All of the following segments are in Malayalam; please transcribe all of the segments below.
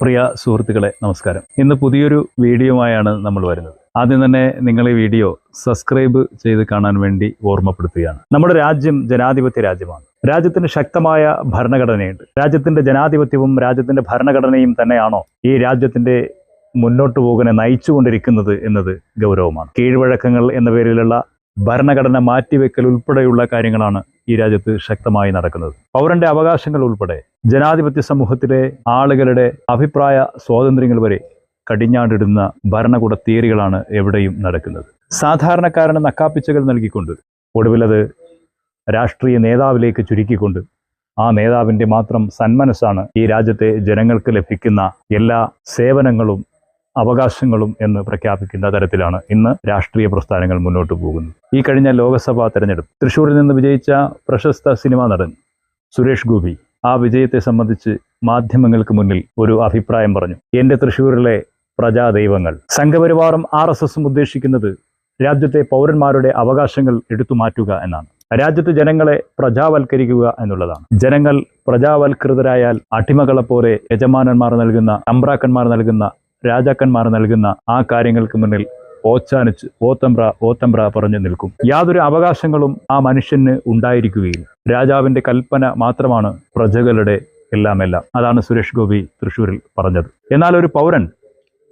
പ്രിയ സുഹൃത്തുക്കളെ നമസ്കാരം. ഇന്ന് പുതിയൊരു വീഡിയോയുമായാണ് നമ്മൾ വരുന്നത്. ആദ്യം തന്നെ നിങ്ങൾ ഈ വീഡിയോ സബ്സ്ക്രൈബ് ചെയ്ത് കാണാൻ വേണ്ടി ഓർമ്മപ്പെടുത്തുകയാണ്. നമ്മുടെ രാജ്യം ജനാധിപത്യ രാജ്യമാണ്. രാജ്യത്തിന് ശക്തമായ ഭരണഘടനയുണ്ട്. രാജ്യത്തിന്റെ ജനാധിപത്യവും രാജ്യത്തിന്റെ ഭരണഘടനയും തന്നെയാണോ ഈ രാജ്യത്തിന്റെ മുന്നോട്ട് പോകാനെ നയിച്ചുകൊണ്ടിരിക്കുന്നത് എന്നത് ഗൗരവമാണ്. കീഴ്വഴക്കങ്ങൾ എന്ന പേരിലുള്ള ഭരണഘടന മാറ്റിവെക്കൽ ഉൾപ്പെടെയുള്ള കാര്യങ്ങളാണ് ഈ രാജ്യത്ത് ശക്തമായി നടക്കുന്നത്. പൗരന്റെ അവകാശങ്ങൾ ഉൾപ്പെടെ ജനാധിപത്യ സമൂഹത്തിലെ ആളുകളുടെ അഭിപ്രായ സ്വാതന്ത്ര്യങ്ങൾ വരെ കടിഞ്ഞാണ്ടിടുന്ന ഭരണകൂട തിയറികളാണ് എവിടെയും നടക്കുന്നത്. സാധാരണക്കാരന് നക്കാപ്പിച്ചകൾ നൽകിക്കൊണ്ട് ഒടുവിലത് രാഷ്ട്രീയ നേതാവിലേക്ക് ചുരുക്കിക്കൊണ്ട് ആ നേതാവിന്റെ മാത്രം സന്മനസ്സാണ് ഈ രാജ്യത്തെ ജനങ്ങൾക്ക് ലഭിക്കുന്ന എല്ലാ സേവനങ്ങളും അവകാശങ്ങളും എന്ന് പ്രഖ്യാപിക്കുന്ന തരത്തിലാണ് ഇന്ന് രാഷ്ട്രീയ പ്രസ്ഥാനങ്ങൾ മുന്നോട്ട് പോകുന്നത്. ഈ കഴിഞ്ഞ ലോക്സഭാ തെരഞ്ഞെടുപ്പ് തൃശ്ശൂരിൽ നിന്ന് വിജയിച്ച പ്രശസ്ത സിനിമാ നടൻ സുരേഷ് ഗോപി ആ വിജയത്തെ സംബന്ധിച്ച് മാധ്യമങ്ങൾക്ക് മുന്നിൽ ഒരു അഭിപ്രായം പറഞ്ഞു. എന്റെ തൃശ്ശൂരിലെ പ്രജാദൈവങ്ങൾ. സംഘപരിവാറും ആർ എസ് എസും ഉദ്ദേശിക്കുന്നത് രാജ്യത്തെ പൗരന്മാരുടെ അവകാശങ്ങൾ എടുത്തു മാറ്റുക എന്നാണ്. രാജ്യത്തെ ജനങ്ങളെ പ്രജാവൽക്കരിക്കുക എന്നുള്ളതാണ്. ജനങ്ങൾ പ്രജാവൽകൃതരായാൽ അടിമകളെപ്പോലെ യജമാനന്മാർ നൽകുന്ന തമ്പ്രാക്കന്മാർ നൽകുന്ന രാജാക്കന്മാർ നൽകുന്ന ആ കാര്യങ്ങൾക്ക് മുന്നിൽ ഓച്ചാനിച്ച് ഓത്തമ്പ്ര ഓത്തമ്പ്ര പറഞ്ഞു നിൽക്കും. യാതൊരു അവകാശങ്ങളും ആ മനുഷ്യന് ഉണ്ടായിരിക്കുകയില്ല. രാജാവിന്റെ കൽപ്പന മാത്രമാണ് പ്രജകളുടെ എല്ലാം എല്ലാം അതാണ് സുരേഷ് ഗോപി തൃശ്ശൂരിൽ പറഞ്ഞത്. എന്നാൽ ഒരു പൗരൻ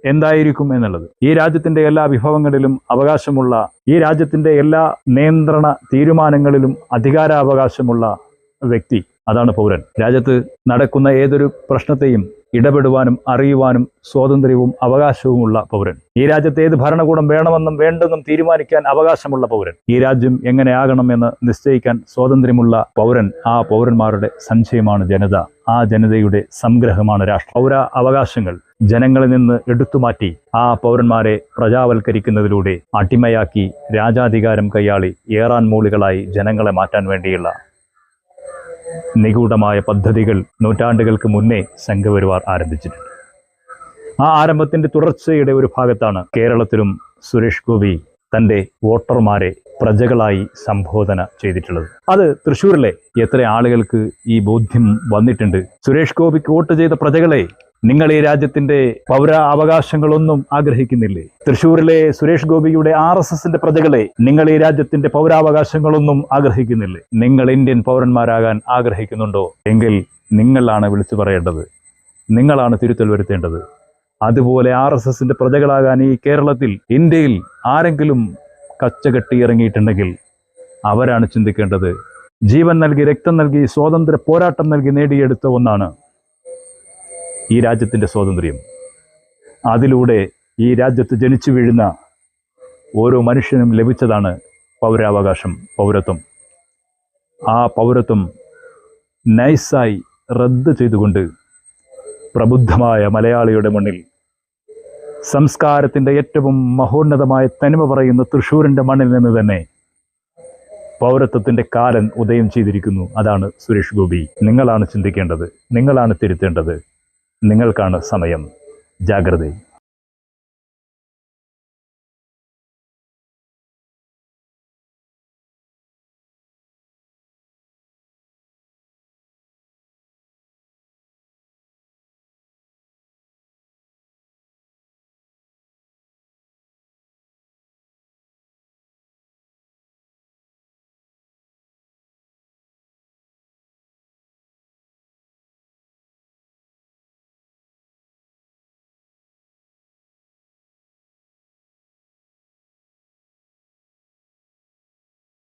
എന്തായിരിക്കും എന്നുള്ളത്? ഈ രാജ്യത്തിന്റെ എല്ലാ വിഭവങ്ങളിലും അവകാശമുള്ള ഈ രാജ്യത്തിന്റെ എല്ലാ നിയന്ത്രണ തീരുമാനങ്ങളിലും അധികാരാവകാശമുള്ള വ്യക്തി അതാണ് പൗരൻ. രാജ്യത്ത് നടക്കുന്ന ഏതൊരു പ്രശ്നത്തെയും ഇടപെടുവാനും അറിയുവാനും സ്വാതന്ത്ര്യവും അവകാശവുമുള്ള പൗരൻ. ഈ രാജ്യത്ത് ഏത് ഭരണകൂടം വേണമെന്നും വേണ്ടെന്നും തീരുമാനിക്കാൻ അവകാശമുള്ള പൗരൻ. ഈ രാജ്യം എങ്ങനെയാകണമെന്ന് നിശ്ചയിക്കാൻ സ്വാതന്ത്ര്യമുള്ള പൗരൻ ആ പൗരന്മാരുടെ സഞ്ചയമാണ് ജനത. ആ ജനതയുടെ സംഗ്രഹമാണ് രാഷ്ട്രം. പൗര അവകാശങ്ങൾ ജനങ്ങളിൽ നിന്ന് എടുത്തുമാറ്റി ആ പൗരന്മാരെ പ്രജാവൽക്കരിക്കുന്നതിലൂടെ അടിമയാക്കി രാജാധികാരം കൈയാളി ഏറാൻ മൂളികളായി ജനങ്ങളെ മാറ്റാൻ വേണ്ടിയുള്ള നിഗൂഢമായ പദ്ധതികൾ നൂറ്റാണ്ടുകൾക്ക് മുന്നേ സംഘപരിവാർ ആരംഭിച്ചിട്ടുണ്ട്. ആ ആരംഭത്തിന്റെ തുടർച്ചയുടെ ഒരു ഭാഗത്താണ് കേരളത്തിലും സുരേഷ് ഗോപി തന്റെ വോട്ടർമാരെ പ്രജകളായി സംബോധന ചെയ്തിട്ടുള്ളത്. അത് തൃശ്ശൂരിലെ എത്ര ആളുകൾക്ക് ഈ ബോധ്യം വന്നിട്ടുണ്ട്? സുരേഷ് ഗോപിക്ക് വോട്ട് ചെയ്ത പ്രജകളെ നിങ്ങൾ ഈ രാജ്യത്തിന്റെ പൗര അവകാശങ്ങളൊന്നും ആഗ്രഹിക്കുന്നില്ലേ? തൃശൂരിലെ സുരേഷ് ഗോപിയുടെ ആർ എസ് എസിന്റെ പ്രജകളെ നിങ്ങൾ ഈ രാജ്യത്തിന്റെ പൗരാവകാശങ്ങളൊന്നും ആഗ്രഹിക്കുന്നില്ലേ? നിങ്ങൾ ഇന്ത്യൻ പൗരന്മാരാകാൻ ആഗ്രഹിക്കുന്നുണ്ടോ? എങ്കിൽ നിങ്ങളാണ് വിളിച്ചു പറയേണ്ടത്. നിങ്ങളാണ് തിരുത്തൽ വരുത്തേണ്ടത്. അതുപോലെ ആർ എസ് എസിന്റെ പ്രജകളാകാൻ ഈ കേരളത്തിൽ ഇന്ത്യയിൽ ആരെങ്കിലും കച്ചകെട്ടി ഇറങ്ങിയിട്ടുണ്ടെങ്കിൽ അവരാണ് ചിന്തിക്കേണ്ടത്. ജീവൻ നൽകി രക്തം നൽകി സ്വാതന്ത്ര്യ പോരാട്ടം നൽകി നേടിയെടുത്ത ഒന്നാണ് ഈ രാജ്യത്തിന്റെ സ്വാതന്ത്ര്യം. അതിലൂടെ ഈ രാജ്യത്ത് ജനിച്ചു വീഴുന്ന ഓരോ മനുഷ്യനും ലഭിച്ചതാണ് പൗരാവകാശം പൗരത്വം. ആ പൗരത്വം നൈസായി റദ്ദ് ചെയ്തുകൊണ്ട് പ്രബുദ്ധമായ മലയാളിയുടെ മണ്ണിൽ സംസ്കാരത്തിന്റെ ഏറ്റവും മഹോന്നതമായ തനിമ പറയുന്ന തൃശ്ശൂരിന്റെ മണ്ണിൽ നിന്ന് തന്നെ പൗരത്വത്തിന്റെ കാലൻ ഉദയം ചെയ്തിരിക്കുന്നു. അതാണ് സുരേഷ് ഗോപി. നിങ്ങളാണ് ചിന്തിക്കേണ്ടത് നിങ്ങളാണ് തിരുത്തേണ്ടത്. നിങ്ങൾക്കാണ് സമയം. ജാഗ്രതയും